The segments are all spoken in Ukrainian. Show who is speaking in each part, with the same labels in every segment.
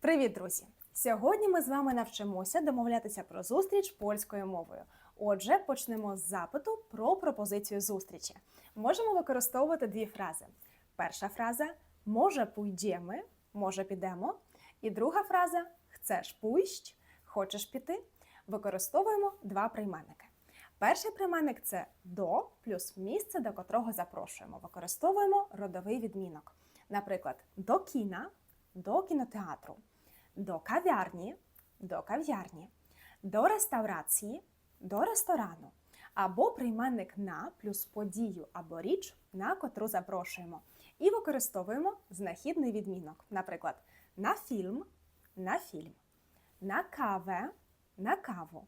Speaker 1: Привіт, друзі! Сьогодні ми з вами навчимося домовлятися про зустріч польською мовою. Отже, почнемо з запиту про пропозицію зустрічі. Можемо використовувати дві фрази. Перша фраза може пойдемо, може підемо. І друга фраза chcеш пусть, хочеш піти. Використовуємо два прийменники. Перший прийменник це до плюс місце, до котрого запрошуємо. Використовуємо родовий відмінок. Наприклад, до кіна, до кінотеатру, до кав'ярні, до кав'ярні, до реставрації, до ресторану. Або прийменник на плюс подію або річ, на котру запрошуємо. І використовуємо знахідний відмінок. Наприклад, на фільм, на фільм, на каве, на каву,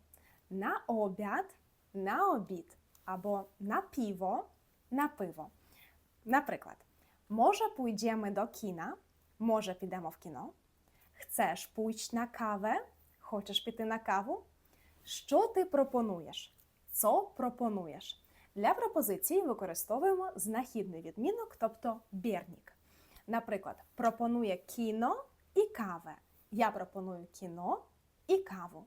Speaker 1: на обід, на обід, або на пиво, на пиво. Наприклад, може pójdziemy до кіна, може підемо в кіно. Chcesz pójść на каве? Хочеш піти на каву? Що ти пропонуєш? Co пропонуєш? Для пропозиції використовуємо знахідний відмінок, тобто бірнік. Наприклад, пропонує кіно і каве. Я пропоную кіно і каву.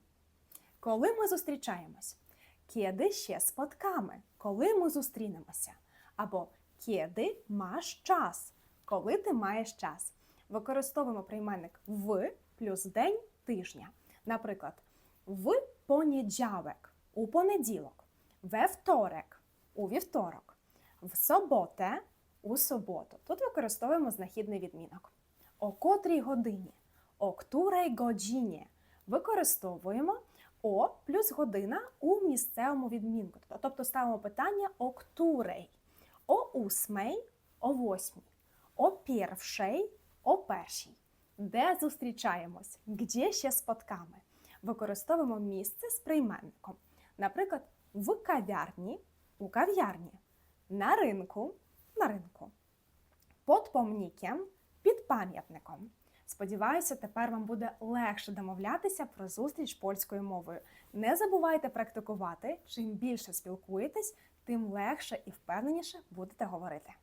Speaker 1: Коли ми зустрічаємось? Kiedy ще спотками? Коли ми зустрінемося? Або kiedy маєш час? Коли ти маєш час? Використовуємо прийменник в плюс день тижня. Наприклад, в понеділок у понеділок, ве вторик у вівторок, в соботе у суботу. Тут використовуємо знахідний відмінок. О котрій годині, о której godzinie використовуємо о плюс година у місцевому відмінку. Тобто ставимо питання о której, о усмей, о восьмій, о першій, о першій. Де зустрічаємось? Где ще спотками? Використовуємо місце з прийменником. Наприклад, в кав'ярні, у кав'ярні, на ринку, на ринку, під помніком, під пам'ятником. Сподіваюся, тепер вам буде легше домовлятися про зустріч польською мовою. Не забувайте практикувати. Чим більше спілкуєтесь, тим легше і впевненіше будете говорити.